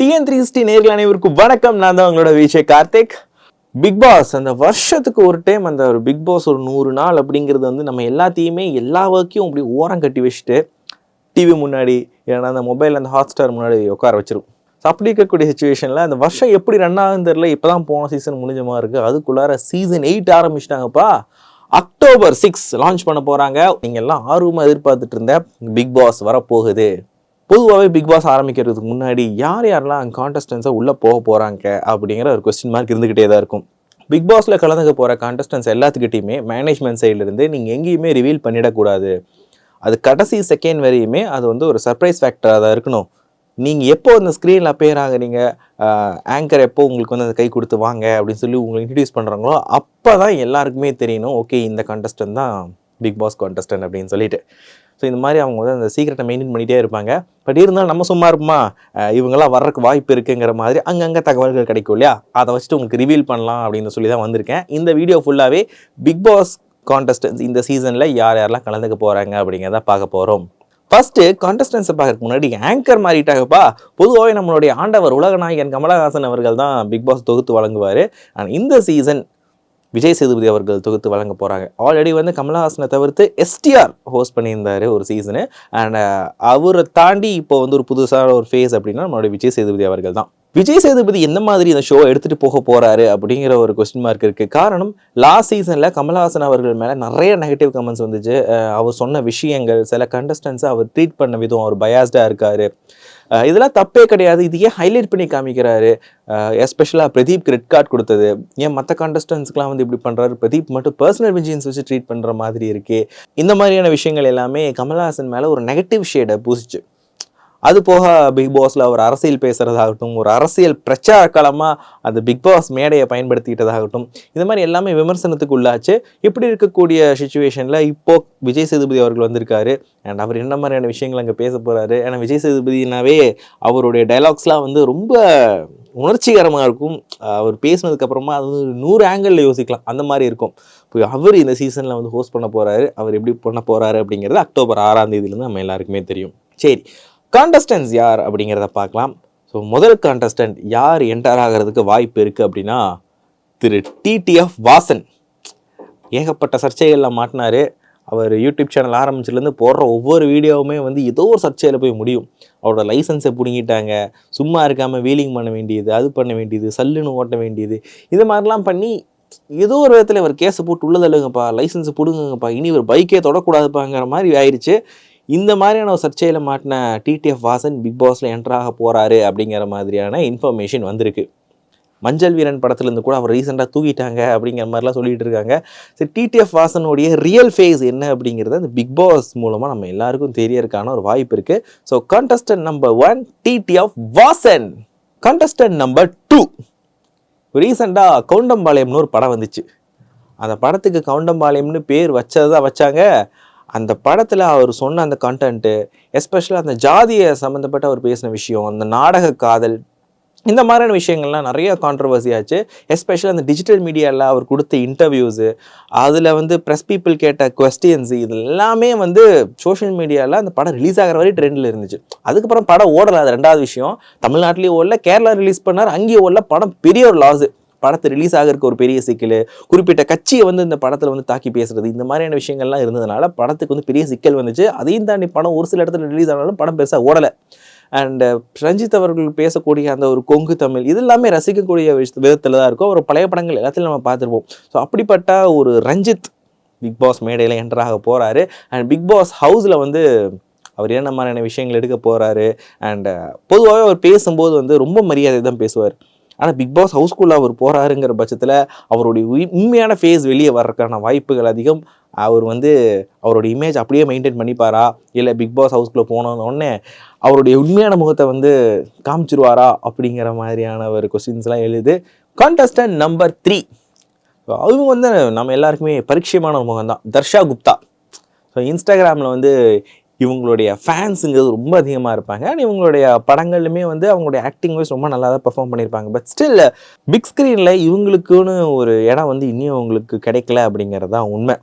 TN three sixty நேர்கள் அனைவருக்கும் வணக்கம். நான் தான் உங்களோட விஜய் கார்த்திக். பிக் பாஸ் அந்த வருஷத்துக்கு ஒரு டைம் அந்த ஒரு பிக் பாஸ் ஒரு நூறு நாள் அப்படிங்கிறது வந்து நம்ம எல்லாத்தையுமே எல்லா ஒர்க்கையும் அப்படி ஓரம் கட்டி வச்சுட்டு டிவி முன்னாடி ஏன்னா அந்த மொபைல் அந்த ஹாட் ஸ்டார் முன்னாடி உட்கார வச்சிரும். ஸோ அப்படி இருக்கக்கூடிய சுச்சுவேஷனில் அந்த வருஷம் எப்படி ரன் ஆகுதுன்னு தெரியல. இப்போ தான் போன சீசன் முடிஞ்ச மாதிரி இருக்குது அதுக்குள்ளார சீசன் எயிட் ஆரம்பிச்சிட்டாங்கப்பா. அக்டோபர் சிக்ஸ் லான்ச் பண்ண போகிறாங்க நீங்கள் எல்லாம் ஆர்வமாக எதிர்பார்த்துட்டு இருந்த பிக் பாஸ் வரப்போகுது. பொதுவாகவே பிக் பாஸ் ஆரம்பிக்கிறதுக்கு முன்னாடி யார் யாரெல்லாம் கான்டஸ்டன்ஸாக உள்ளே போக போகிறாங்க அப்படிங்கிற ஒரு கொஸ்டின் மார்க் இருந்துக்கிட்டே தான் இருக்கும். பிக் பாஸில் கலந்துக்க போகிற கான்டெஸ்டன்ஸ் எல்லாத்துக்கிட்டையுமே மேனேஜ்மெண்ட் சைட்லேருந்து நீங்கள் எங்கேயுமே ரிவீல் பண்ணிடக்கூடாது. அது கடைசி செகண்ட் வரையுமே அது வந்து ஒரு சர்ப்ரைஸ் ஃபேக்டராக தான் இருக்கணும். நீங்கள் எப்போ அந்த ஸ்க்ரீனில் அப்பேர் ஆகுறீங்க ஆங்கர் எப்போ உங்களுக்கு வந்து அந்த கை கொடுத்து வாங்க அப்படின்னு சொல்லி உங்களை இன்ட்ரடியூஸ் பண்ணுறாங்களோ அப்போ தான் எல்லாருக்குமே தெரியணும் ஓகே இந்த கான்டெஸ்டன் தான் பிக் பாஸ் கான்டஸ்டன் அப்படின்னு சொல்லிட்டு. ஸோ இந்த மாதிரி அவங்க வந்து அந்த சீக்கிரட்டை மெயின்டைன் பண்ணிகிட்டே இருப்பாங்க. பட் இருந்தாலும் நம்ம சும்மா இருப்போமா? இவங்கெல்லாம் வர்றதுக்கு வாய்ப்பு இருக்குங்கிற மாதிரி அங்கங்கே தகவல்கள் கிடைக்கும் இல்லையா? அதை வச்சுட்டு உங்களுக்கு ரிவீல் பண்ணலாம் அப்படின்னு சொல்லி தான் வந்திருக்கேன். இந்த வீடியோ ஃபுல்லாகவே பிக் பாஸ் கான்டெஸ்டன்ஸ் இந்த சீசனில் யார் யாரெல்லாம் கலந்துக்க போகிறாங்க அப்படிங்கிறத பார்க்க போகிறோம் ஃபஸ்ட்டு கான்டெஸ்டன்ஸை பார்க்கறதுக்கு முன்னாடி ஆங்கர் மாறிட்டாங்கப்பா. பொதுவாகவே நம்மளுடைய ஆண்டவர் உலகநாயகன் கமலஹாசன் அவர்கள் தான் பிக் பாஸ் தொகுத்து வழங்குவார். ஆனால் இந்த சீசன் விஜய் சேதுபதி அவர்கள் தொகுத்து வழங்க போகிறாங்க ஆல்ரெடி வந்து கமலஹாசனை தவிர்த்து எஸ்டிஆர் ஹோஸ்ட் பண்ணியிருந்தாரு ஒரு சீசனு அண்ட் அவரை தாண்டி இப்போ வந்து ஒரு புதுசான ஒரு ஃபேஸ் அப்படின்னா நம்மளுடைய விஜய் சேதுபதி அவர்கள் தான். விஜய் சேதுபதி எந்த மாதிரி இந்த ஷோவை எடுத்துகிட்டு போக போகிறாரு அப்படிங்கிற ஒரு கொஸ்டின் மார்க் இருக்குது காரணம் லாஸ்ட் சீசனில் கமலஹாசன் அவர்கள் மேலே நிறைய நெகட்டிவ் கமெண்ட்ஸ் வந்துச்சு. அவர் சொன்ன விஷயங்கள் சில கண்டஸ்டன்ஸை அவர் ட்ரீட் பண்ண விதம் அவர் பயாஸ்டாக இருக்காரு. இதெல்லாம் தப்பே கிடையாது. இது ஏன் ஹைலைட் பண்ணி காமிக்கிறாரு? எஸ்பெஷலாக பிரதீப் ரெட் கார்டு கொடுத்தது. ஏன் மற்ற கான்டெஸ்டன்ஸ்க்குலாம் வந்து இப்படி பண்ணுறாரு பிரதீப் மட்டும் பர்சனல் விஜயன்ஸ் வச்சு ட்ரீட் பண்ணுற மாதிரி இருக்குது இந்த மாதிரியான விஷயங்கள் எல்லாமே கமல்ஹாசன் மேலே ஒரு நெகட்டிவ் ஷேடை பூசிச்சு. அது போக பிக் பாஸில் அவர் அரசியல் பேசுகிறதாகட்டும் ஒரு அரசியல் பிரச்சார களமாக அந்த பிக் பாஸ் மேடையை பயன்படுத்திக்கிட்டதாகட்டும் இந்த மாதிரி எல்லாமே விமர்சனத்துக்கு உள்ளாச்சு. இப்படி இருக்கக்கூடிய சுச்சுவேஷனில் இப்போ விஜய் சேதுபதி அவர்கள் வந்திருக்காரு. அண்ட் அவர் என்ன மாதிரியான விஷயங்கள் அங்கே பேச போகிறாரு ஏன்னா விஜய் சேதுபதினாவே அவருடைய டைலாக்ஸ்லாம் வந்து ரொம்ப உணர்ச்சிகரமாக இருக்கும். அவர் பேசினதுக்கப்புறமா அது வந்து நூறு ஆங்கிளில் யோசிக்கலாம். அந்த மாதிரி இருக்கும். இப்போ அவர் இந்த சீசனில் வந்து ஹோஸ்ட் பண்ண போகிறாரு அவர் எப்படி பண்ண போகிறாரு அப்படிங்கிறது அக்டோபர் ஆறாம் தேதியிலேருந்து நம்ம எல்லாருக்குமே தெரியும். சரி. கான்டெஸ்டன்ஸ் யார் அப்படிங்கிறத பார்க்கலாம். ஸோ முதல் கான்டஸ்டன்ட் யார் என்டர் ஆகிறதுக்கு வாய்ப்பு இருக்குது அப்படின்னா திரு டிடிஎஃப் வாசன். ஏகப்பட்ட சர்ச்சைகளில் மாட்டினார். அவர் யூடியூப் சேனல் ஆரம்பிச்சிலேருந்து போடுற ஒவ்வொரு வீடியோவுமே வந்து ஏதோ ஒரு சர்ச்சையில் போய் முடியும். அவரோட லைசன்ஸை பிடுங்கிட்டாங்க. சும்மா இருக்காமல் வீலிங் பண்ண வேண்டியது அது பண்ண வேண்டியது சல்லுன்னு ஓட்ட வேண்டியது. இது மாதிரிலாம் பண்ணி ஏதோ ஒரு விதத்தில் இவர் கேஸை போட்டு உள்ளதல்லுங்கப்பா லைசன்ஸை பிடுங்குங்கப்பா இனி ஒரு பைக்கே தொடக்கூடாதுப்பாங்கிற மாதிரி ஆயிடுச்சு இந்த மாதிரியான ஒரு சர்ச்சையில் மாட்டின டிடிஎஃப் வாசன் பிக் பாஸில் என்ட்ராக போகிறாரு அப்படிங்கிற மாதிரியான இன்ஃபர்மேஷன் வந்திருக்கு. மஞ்சள் வீரன் படத்துலேருந்து கூட அவர் ரீசெண்டாக தூக்கிட்டாங்க அப்படிங்கிற மாதிரிலாம் சொல்லிட்டு இருக்காங்க. சரி டிடிஎஃப் வாசனுடைய ரியல் ஃபேஸ் என்ன அப்படிங்கிறது அந்த பிக் பாஸ் மூலமாக நம்ம எல்லாருக்கும் தெரியறதுக்கான ஒரு வாய்ப்பு இருக்குது so contestant number one TTF Vasan. Contestant number two ரீசெண்டாக கவுண்டம்பாளையம்னு ஒரு படம் வந்துச்சு. அந்த படத்துக்கு கவுண்டம்பாளையம்னு பேர் வச்சது தான் வச்சாங்க. அந்த படத்தில் அவர் சொன்ன அந்த கண்டென்ட்டு எஸ்பெஷலாக அந்த ஜாதியை சம்மந்தப்பட்ட அவர் பேசின விஷயம் அந்த நாடக காதல் இந்த மாதிரியான விஷயங்கள்லாம் நிறைய கான்ட்ரவர்சி ஆச்சு. எஸ்பெஷலாக அந்த டிஜிட்டல் மீடியாவில் அவர் கொடுத்த இன்டர்வியூஸு அதில் வந்து ப்ரெஸ் பீப்புள் கேட்ட கொஸ்டின்ஸ் இது எல்லாமே வந்து சோஷியல் மீடியாவில் அந்த படம் ரிலீஸ் ஆகிற வரை ட்ரெண்டில் இருந்துச்சு. அதுக்கப்புறம் படம் ஓடலை அது ரெண்டாவது விஷயம். தமிழ்நாட்டிலேயே ஓடல கேரளா ரிலீஸ் பண்ணார் அங்கேயே ஓடல படம் பெரிய ஒரு லாஸு படத்தை ரிலீஸ் ஆகிறதுக்கு ஒரு பெரிய சிக்கல் குறிப்பிட்ட கட்சியை வந்து இந்த படத்தில் வந்து தாக்கி பேசுறது இந்த மாதிரியான விஷயங்கள்லாம் இருந்ததுனால படத்துக்கு வந்து பெரிய சிக்கல் வந்துச்சு. அதையும் தாண்டி படம் ஒரு சில இடத்துல ரிலீஸ் ஆனாலும் படம் பெருசாக ஓடலை. அண்ட் ரஞ்சித் அவர்கள் பேசக்கூடிய அந்த ஒரு கொங்கு தமிழ் இது எல்லாமே ரசிக்கக்கூடிய விதத்தில் தான் இருக்கும். ஒரு பழைய படங்கள் எல்லாத்தையும் நம்ம பார்த்துருப்போம். ஸோ அப்படிப்பட்ட ஒரு ரஞ்சித் பிக் பாஸ் மேடையில் என்டராக போகிறாரு அண்ட் பிக் பாஸ் ஹவுஸில் வந்து அவர் என்ன மாதிரியான விஷயங்கள் எடுக்க போகிறாரு அண்ட் பொதுவாகவே அவர் பேசும்போது வந்து ரொம்ப மரியாதை தான் பேசுவார். ஆனால் பிக் பாஸ் ஹவுஸ்குள்ளே அவர் போகிறாருங்கிற பட்சத்தில் அவருடைய உண்மையான ஃபேஸ் வெளியே வர்றதுக்கான வாய்ப்புகள் அதிகம். அவர் வந்து அவருடைய இமேஜ் அப்படியே மெயின்டைன் பண்ணிப்பாரா? இல்லை பிக் பாஸ் ஹவுஸ்குள்ளே போனோடனே அவருடைய உண்மையான முகத்தை வந்து காமிச்சிருவாரா? அப்படிங்கிற மாதிரியான ஒரு கொஸ்டின்ஸ்லாம் எழுது. கான்டெஸ்டன்ட் நம்பர் த்ரீ அவங்க வந்து நம்ம எல்லாருக்குமே பரிச்சயமான ஒரு முகம் தான் தர்ஷா குப்தா. ஸோ இன்ஸ்டாகிராமில் வந்து இவங்களுடைய ஃபேன்ஸுங்கிறது ரொம்ப அதிகமாக இருப்பாங்க. அண்ட் இவங்களுடைய படங்கள்லுமே வந்து அவங்களுடைய ஆக்டிங் வைஸ் ரொம்ப நல்லா தான் பெர்ஃபார்ம் பண்ணியிருப்பாங்க பட் ஸ்டில் பிக் ஸ்க்ரீனில் இவங்களுக்குன்னு ஒரு இடம் வந்து இன்னும் அவங்களுக்கு கிடைக்கல அப்படிங்கிறது தான் உண்மை.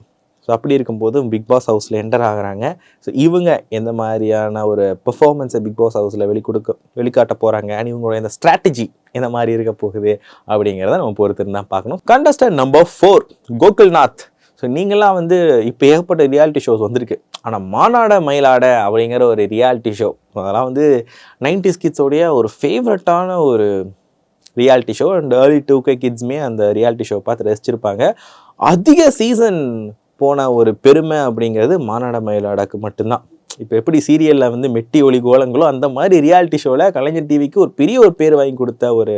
ஸோ அப்படி இருக்கும்போது பிக் பாஸ் ஹவுஸில் என்டர் ஆகுறாங்க. ஸோ இவங்க எந்த மாதிரியான ஒரு பெர்ஃபார்மன்ஸை பிக் பாஸ் ஹவுஸில் வெளிக்கொடுக்க வெளிக்காட்ட போகிறாங்க அண்ட் இவங்களோட இந்த ஸ்ட்ராட்டஜி எந்த மாதிரி இருக்க போகுது? அப்படிங்கிறத நம்ம பொறுத்திருந்தான் பார்க்கணும். Contestant number four Gokulnath so நீங்களாம் வந்து இப்போ ஏகப்பட்ட ரியாலிட்டி ஷோஸ் வந்திருக்கு. ஆனால் மாநாட மயிலாட அப்படிங்கிற ஒரு ரியாலிட்டி ஷோ அதெல்லாம் வந்து நைன்டி கிட்ஸோடைய ஒரு ஃபேவரட்டான ஒரு reality show and early two K கிட்ஸுமே அந்த ரியாலிட்டி ஷோ பார்த்து ரசிச்சிருப்பாங்க. அதிக சீசன் போன ஒரு பெருமை அப்படிங்கிறது மாநாட மயிலாடாக்கு மட்டும்தான். இப்போ எப்படி சீரியலில் வந்து மெட்டி ஒளி கோலங்களோ அந்த மாதிரி ரியாலிட்டி ஷோவில் கலைஞர் டிவிக்கு ஒரு பெரிய ஒரு பேர் வாங்கி கொடுத்த ஒரு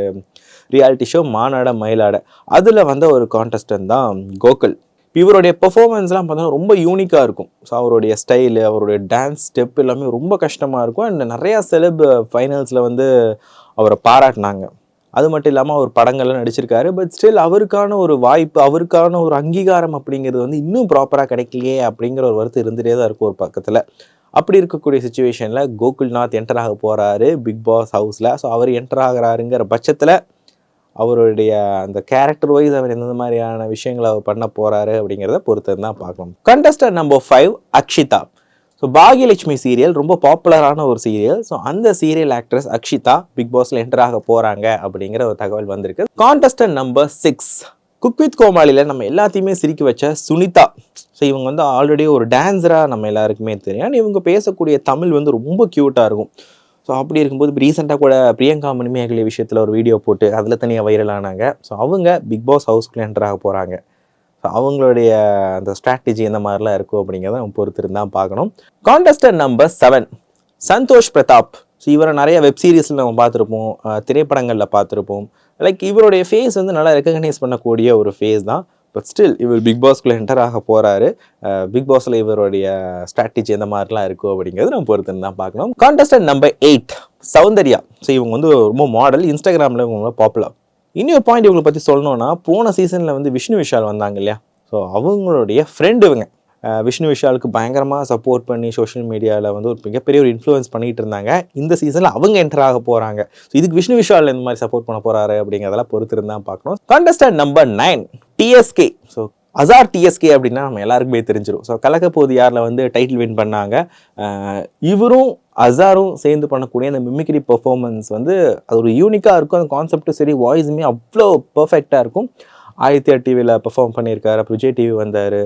ரியாலிட்டி ஷோ மாநாட மயிலாட. அதில் வந்த ஒரு கான்டெஸ்டன் தான் கோகுல். இவருடைய பெர்ஃபார்மன்ஸ்லாம் பார்த்தோன்னா ரொம்ப யூனிக்காக இருக்கும். ஸோ அவருடைய ஸ்டைலு அவருடைய டான்ஸ் ஸ்டெப் எல்லாமே ரொம்ப கஷ்டமாக இருக்கும். அண்ட் நிறையா செலப் ஃபைனல்ஸில் வந்து அவரை பாராட்டினாங்க. அது மட்டும் இல்லாமல் அவர் படங்கள்லாம் நடிச்சிருக்காரு. பட் ஸ்டில் அவருக்கான ஒரு வாய்ப்பு அவருக்கான ஒரு அங்கீகாரம் அப்படிங்கிறது வந்து இன்னும் ப்ராப்பராக கிடைக்கலையே அப்படிங்கிற ஒரு வருத்தம் இருந்துகிட்டே தான் இருக்கும் ஒரு பக்கத்தில். அப்படி இருக்கக்கூடிய சுச்சுவேஷனில் கோகுல்நாத் என்டர் ஆக போகிறாரு பிக் பாஸ் ஹவுஸில் ஸோ அவர் என்டர் ஆகிறாருங்கிற பட்சத்தில் அவருடைய அந்த கேரக்டர் வைஸ் அவர் எந்த மாதிரியான விஷயங்களை அவர் பண்ண போகிறாரு அப்படிங்கிறத பொறுத்து தான் பார்க்கணும். Contestant number five Akshita. So Baakiyalakshmi serial ரொம்ப பாப்புலரான ஒரு சீரியல் ஸோ அந்த சீரியல் ஆக்ட்ரஸ் அக்ஷிதா பிக் பாஸில் என்டர் ஆக போகிறாங்க அப்படிங்கிற ஒரு தகவல் வந்திருக்கு. Contestant number six cook with கோமாளியில் நம்ம எல்லாத்தையுமே சிரிக்க வச்ச சுனிதா. ஸோ இவங்க வந்து ஆல்ரெடி ஒரு டான்ஸராக நம்ம எல்லாருக்குமே தெரியும். இவங்க பேசக்கூடிய தமிழ் வந்து ரொம்ப க்யூட்டாக இருக்கும். ஸோ அப்படி இருக்கும்போது இப்போ ரீசெண்டாக கூட பிரியங்கா மணிமேகலை விஷயத்தில் ஒரு வீடியோ போட்டு அதில் தனியாக வைரல் ஆனாங்க. ஸோ அவங்க பிக் பாஸ் ஹவுஸ்க்குள்ளே என்டர் போகிறாங்க ஸோ அவங்களுடைய அந்த ஸ்ட்ராட்டஜி எந்த மாதிரிலாம் இருக்கும் அப்படிங்கிறத நம்ம பொறுத்து பார்க்கணும். Contestant number seven Santhosh Prathap. So இவரை நிறைய வெப் சீரிஸில் நம்ம பார்த்துருப்போம். திரைப்படங்களில் பார்த்துருப்போம். லைக் இவருடைய ஃபேஸ் வந்து நல்லா ரெக்கக்னைஸ் பண்ணக்கூடிய ஒரு ஃபேஸ் தான். பட் ஸ்டில் இவர் பிக் பாஸ்க்குள்ளே என்டர் ஆக போகிறாரு பிக் பாஸில் இவருடைய ஸ்ட்ராட்டஜி எந்த மாதிரிலாம் இருக்கும் அப்படிங்கிறது நம்ம பொறுத்து தான் பார்க்கணும். Contestant number eight Soundarya. So இவங்க வந்து ரொம்ப மாடல் இன்ஸ்டாகிராமில் இவங்க பாப்புலர் இன்னொரு பாயிண்ட் இவங்களை பற்றி சொல்லணும்னா போன சீசனில் வந்து விஷ்ணு விஷால் வந்தாங்க இல்லையா? ஸோ அவங்களுடைய ஃப்ரெண்டு இவங்க. விஷ்ணு விஷாலுக்கு பயங்கரமாக சப்போர்ட் பண்ணி சோஷியல் மீடியாவில் வந்து ஒரு மிகப்பெரிய ஒரு இன்ஃப்ளூயன்ஸ் பண்ணிகிட்டு இருந்தாங்க. இந்த சீசனில் அவங்க என்டர் ஆக போகிறாங்க ஸோ இதுக்கு விஷ்ணு விஷால் இந்த மாதிரி சப்போர்ட் பண்ண போகிறாரு அப்படிங்கிறதெல்லாம் பொறுத்து இருந்தால் பார்க்கணும் contestant number nine TSK so Azhar TSK அப்படின்னா நம்ம எல்லாருக்குமே தெரிஞ்சிடும் ஸோ கலக்கப்போது யாரில் வந்து டைட்டில் வின் பண்ணாங்க? இவரும் அசாரும் சேர்ந்து பண்ணக்கூடிய அந்த மிமிக்ரி பெர்ஃபார்மன்ஸ் வந்து அது ஒரு யூனிக்காக இருக்கும். அந்த கான்செப்டும் சரி வாய்ஸுமே அவ்வளோ பர்ஃபெக்டாக இருக்கும். ஆதித்யா டிவியில் பெர்ஃபார்ம் பண்ணியிருக்காரு. அப்புறம் விஜய் டிவி வந்தார்.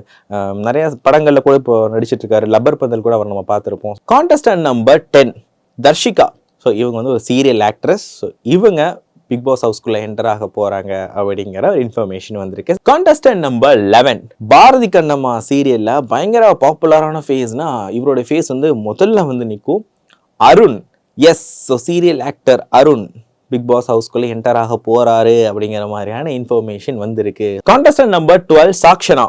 நிறைய படங்களில் கூட இப்போ நடிச்சிட்டு இருக்காரு லப்பர் பந்தல் கூட அவர் நம்ம பார்த்துருப்போம். Contestant number ten Dharshika. So இவங்க வந்து ஒரு சீரியல் ஆக்ட்ரஸ் ஸோ இவங்க பிக் பாஸ் ஹவுஸ்குள்ளே என்டர் ஆக போகிறாங்க அப்படிங்கிற இன்ஃபர்மேஷன் வந்திருக்கு. Contestant number eleven Bharathi Kannamma சீரியலில் பயங்கர பாப்புலரான ஃபேஸ்னா இவரோட ஃபேஸ் வந்து முதல்ல வந்து நிற்கும் Arun. Yes so serial actor Arun. Big boss ஹவுஸ்க்குள்ளே enter ஆக போகிறாரு அப்படிங்கிற மாதிரியான இன்ஃபர்மேஷன் வந்திருக்கு. Contestant number twelve Sachana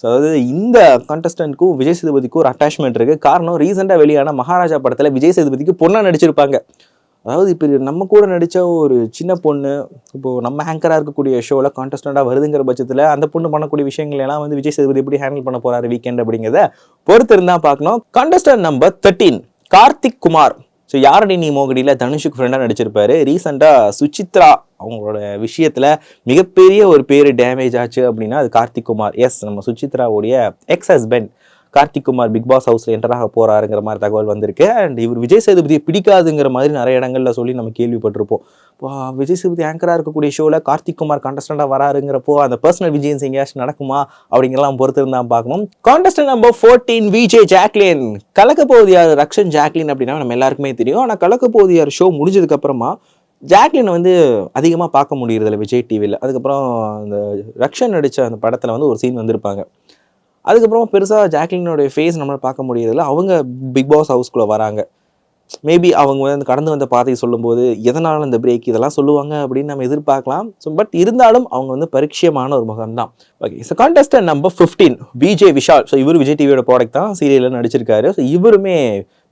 so அதாவது இந்த கான்டஸ்டன்ட்க்கும் விஜய் சேதுபதிக்கும் ஒரு அட்டாச்மெண்ட் இருக்குது காரணம் ரீசெண்டாக வெளியான மகாராஜா படத்தில் விஜய் சேதுபதிக்கு பொண்ணாக நடிச்சிருப்பாங்க. அதாவது இப்போ நம்ம கூட நடித்த ஒரு சின்ன பொண்ணு இப்போது நம்ம ஹேங்கராக இருக்கக்கூடிய ஷோவில் கான்டெஸ்டண்ட்டாக வருதுங்கிற பட்சத்தில் அந்த பொண்ணு பண்ணக்கூடிய விஷயங்கள் எல்லாம் வந்து விஜய் சேதுபதி எப்படி ஹேண்டில் பண்ண போகிறாரு வீக்கெண்ட் அப்படிங்கிறத பொறுத்து இருந்தால் பார்க்கணும். Contestant number thirteen Karthik Kumar so யாரடி நீ மோகடியில் தனுஷுக்கு ஃப்ரெண்டாக நடிச்சிருப்பாரு? ரீசெண்டாக சுச்சித்ரா அவங்களோட விஷயத்தில் மிகப்பெரிய ஒரு பேர் டேமேஜ் ஆச்சு அப்படின்னா அது கார்த்திக் குமார். எஸ் நம்ம சுச்சித்ராவுடைய ex husband Karthik Kumar big boss ஹவுஸில் என்டராக போகிறாருங்கிற மாதிரி தகவல் வந்திருக்கு. அண்ட் இவர் விஜய் சேதுபதியை பிடிக்காதுங்கிற மாதிரி நிறைய இடங்களில் சொல்லி நம்ம கேள்விப்பட்டிருப்போம். விஜய் சேதுபதி ஆங்கராக இருக்கக்கூடிய ஷோவில் கார்த்திக் குமார் கான்டெஸ்டண்டா வராருங்கிறப்போ அந்த பர்சனல் விஜயன்ஸ் எங்கேயாச்சும் நடக்குமா அப்படிங்கிறலாம் பொறுத்து இருந்தால் பார்க்கணும். Contestant number fourteen VJ Jacquline கலக்க போகுது ரக்ஷன் ஜாக்லின் அப்படின்னா நம்ம எல்லாருக்குமே தெரியும். ஆனால் கலக்க போகுது ஷோ முடிஞ்சதுக்கப்புறமா ஜாக்லின் வந்து அதிகமாக பார்க்க முடியறதில்ல விஜய் டிவியில் அதுக்கப்புறம் அந்த ரக்ஷன் நடித்த அந்த படத்தில் வந்து ஒரு சீன் வந்திருப்பாங்க. அதுக்கப்புறமா பெருசாக ஜாக்லினோடைய ஃபேஸ் நம்மளால் பார்க்க முடியறதில்ல. அவங்க பிக் பாஸ் ஹவுஸ்குள்ளே வராங்க. மேபி அவங்க வந்து கடந்து வந்த பாதையை சொல்லும்போது எதனால் இந்த பிரேக் இதெல்லாம் சொல்லுவாங்க அப்படின்னு நம்ம எதிர்பார்க்கலாம். ஸோ பட் இருந்தாலும் அவங்க வந்து பரிச்சயமான ஒரு முகம் தான் okay so contestant number fifteen Vijay Vishal. So இவர் விஜய் டிவியோட ப்ராடக்ட் தான். சீரியலில் நடிச்சிருக்காரு. ஸோ இவருமே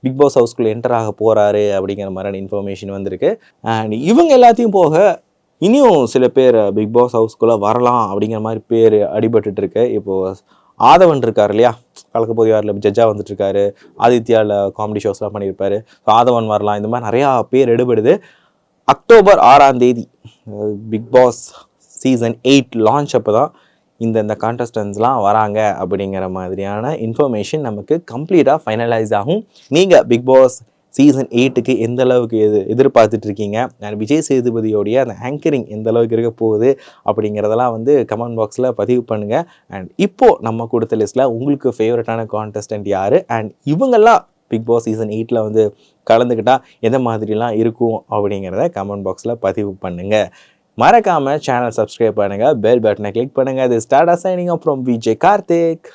பிக் பாஸ் ஹவுஸ்குள்ளே என்டர் ஆக போகிறாரு அப்படிங்கிற மாதிரியான இன்ஃபர்மேஷன் வந்திருக்கு. அண்ட் இவங்க எல்லாத்தையும் போக இனியும் சில பேர் பிக் பாஸ் ஹவுஸ்குள்ளே வரலாம் அப்படிங்கிற மாதிரி பேர் அடிபட்டுருக்கு இப்போது ஆதவன் இருக்கார் இல்லையா? கலக்க பொதியாரில் ஜட்ஜாக வந்துட்டுருக்காரு. ஆதித்யாவில் காமெடி ஷோஸ்லாம் பண்ணியிருப்பார். ஸோ ஆதவன் வரலாம். இந்த மாதிரி நிறையா பேர் எடுபடுது. அக்டோபர் ஆறாம் தேதி big boss season eight launch அப்போ தான் இந்த இந்த கான்டெஸ்டன்ஸ்லாம் வராங்க அப்படிங்கிற மாதிரியான இன்ஃபர்மேஷன் நமக்கு கம்ப்ளீட்டாக ஃபைனலைஸ் ஆகும். நீங்கள் பிக் பாஸ் சீசன் எயிட்டுக்கு எந்த அளவுக்கு எது எதிர்பார்த்துட்டு இருக்கீங்க அண்ட் விஜய் சேதுபதியோடைய அந்த ஆங்கரிங் எந்த அளவுக்கு இருக்க போகுது அப்படிங்கிறதெல்லாம் வந்து கமெண்ட் பாக்ஸில் பதிவு பண்ணுங்கள் அண்ட் இப்போது நம்ம கொடுத்த லிஸ்ட்டில் உங்களுக்கு ஃபேவரட்டான கான்டெஸ்டன்ட் யார்? அண்ட் இவங்கெல்லாம் பிக் பாஸ் சீசன் எயிட்டில் வந்து கலந்துக்கிட்டால் எந்த மாதிரிலாம் இருக்கும் அப்படிங்கிறத கமெண்ட் பாக்ஸில் பதிவு பண்ணுங்கள் மறக்காமல் சேனல் சப்ஸ்கிரைப் பண்ணுங்கள் பெல் பட்டனை கிளிக் பண்ணுங்கள் இது start signing from Vijay Karthik.